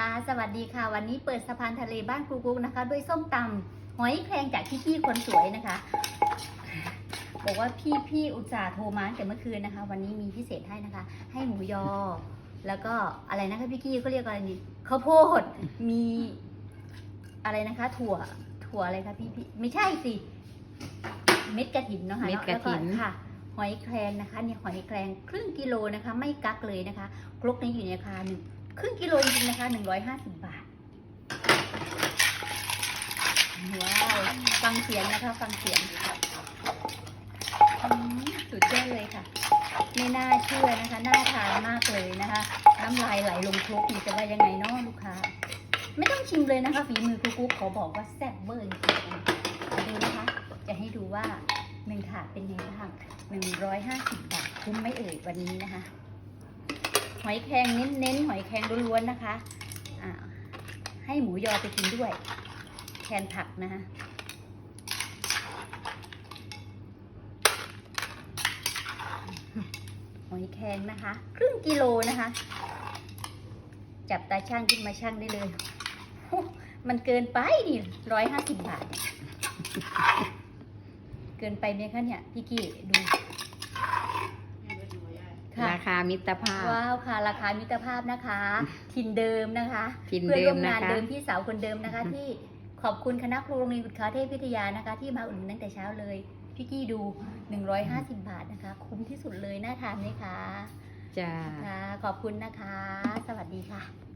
ค่ะสวัสดีค่ะ วันนี้เปิดสะพานทะเลบ้านครูกุ๊กนะคะ ด้วยส้มตำหอยแครงจากพี่พี่ๆคนสวยนะคะ บอกว่าพี่พี่อุตส่าห์โทรมาตั้งแต่เมื่อคืนนะคะ วันนี้มีพิเศษให้นะคะ ให้หมูยอ แล้วก็อะไรนะคะพี่กี้ก็เรียกอะไรนี่ข้าวโพดมีอะไรนะคะ ถั่วถั่วอะไรคะพี่พี่ไม่ใช่สิเม็ดกระถินเนาะค่ะเม็ดกฐินแล้วค่ะหอยแครงนะคะเนี่ยหอยแครงครึ่งกิโลนะคะ ไม่กักเลยนะคะครกนี้อยู่ในราคาหนึ่ง ครึ่งกิโลจริงๆนะคะหนึ่งร้อยห้าสิบบาทว้าวฟังเสียงนะคะ ฟังเสียงอืมสุดยอดเลยค่ะ ไม่น่าเชื่อนะคะ น่าทานมากเลยนะคะ น้ำลายไหลลงครกนี่จะว่ายังไงเนาะลูกค้า ไม่ต้องชิมเลยนะคะฝีมือครูกุ๊กขอบอกว่าแซ่บเบอร์จริงๆดูนะคะ จะให้ดูว่าหนึ่งถาดเป็นไงบ้างหนึ่งร้อยห้าสิบบาทคุ้มไม่เอ่ยวันนี้นะคะ หอยแครงเน้นๆหอยแครงล้วนๆนะคะให้หมูยอไปกินด้วย แทนผักนะคะหอยแครงนะคะ ครึ่งกิโลนะคะ จับตาช่างขึ้นมาช่างได้เลย มันเกินไปดิร้อยห้าสิบบาท เกินไปไหมคะเนี่ยพี่กี้ดูาคามิตรภาพ ว้าวค่ะ ราคามิตรภาพนะคะถิ่นเดิมนะคะถิ่นเพื่อนเดิร่วมมนะงานคะ เดิมพี่สาวคนเดิมนะคะ ที่ขอบคุณคณะครูโรงเรียนบุตรคาเทพวิทยานะคะ ที่มาอุ่นนตั้งแต่เช้าเลย พี่กี้ดู 150 บาทนะคะ คุ้มที่สุดเลยน่าทานไหมคะจ้า ค่ะขอบคุณนะคะ สวัสดีค่ะ